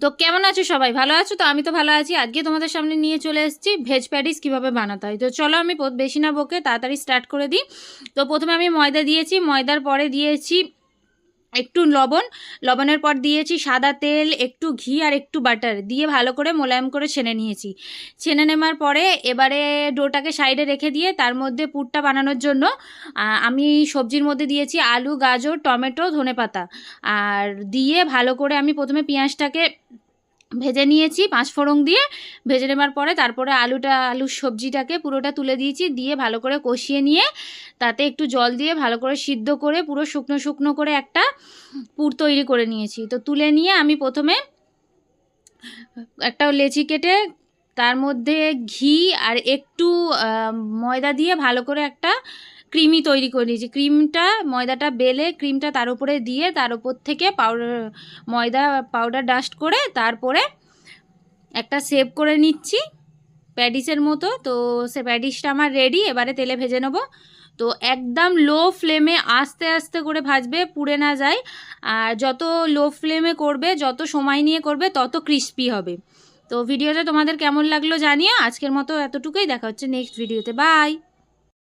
তো কেমন আছো সবাই? ভালো আছো? তো আমি তো ভালো আছি। আজকে তোমাদের সামনে নিয়ে চলে এসেছি ভেজ প্যাটিস কীভাবে বানাতে হয়। তো চলো আমি বেশি না বকে তাড়াতাড়ি স্টার্ট করে দিই। তো প্রথমে আমি ময়দা দিয়েছি। ময়দার পরে দিয়েছি একটু লবণ, লবণের পর দিয়েছি সাদা তেল, একটু ঘি আর একটু বাটার দিয়ে ভালো করে মোলায়েম করে ছেনে নিয়েছি। ছেনে নেওয়ার পরে এবারে ডোটাকে সাইডে রেখে দিয়ে তার মধ্যে পুরটা বানানোর জন্য আমি সবজির মধ্যে দিয়েছি আলু, গাজর, টমেটো ধনে পাতা আর দিয়ে ভালো করে আমি প্রথমে পেঁয়াজটাকে ভেজে নিয়েছি পাঁচ ফোড়ন দিয়ে। ভেজে নেবার পরে তারপরে আলুটা, আলুর সবজিটাকে পুরোটা তুলে দিয়েছি, দিয়ে ভালো করে কষিয়ে নিয়ে তাতে একটু জল দিয়ে ভালো করে সিদ্ধ করে পুরো শুকনো শুকনো করে একটা পুর তৈরি করে নিয়েছি। তো তুলে নিয়ে আমি প্রথমে একটা লেচি কেটে তার মধ্যে ঘি আর একটু ময়দা দিয়ে ভালো করে একটা ক্রিমি তৈরি করে নিয়েছি। ক্রিমটা ময়দাটা বেলে ক্রিমটা তার উপরে দিয়ে তার উপর থেকে পাউডার ময়দা পাউডার ডাস্ট করে তারপরে একটা সেভ করে নিচ্ছি প্যাডিসের মতো। তো সে প্যাডিসটা আমার রেডি এবারে তেলে ভেজে নেব। তো একদম লো ফ্লেমে আস্তে আস্তে করে ভাজবে, পুড়ে না যায়। আর যত লো ফ্লেমে করবে, যত সময় নিয়ে করবে, তত ক্রিস্পি হবে। তো ভিডিওটা তোমাদের কেমন লাগল জানিয়ে আজকের মতো এতটুকুই। দেখা হচ্ছে নেক্সট ভিডিওতে বাই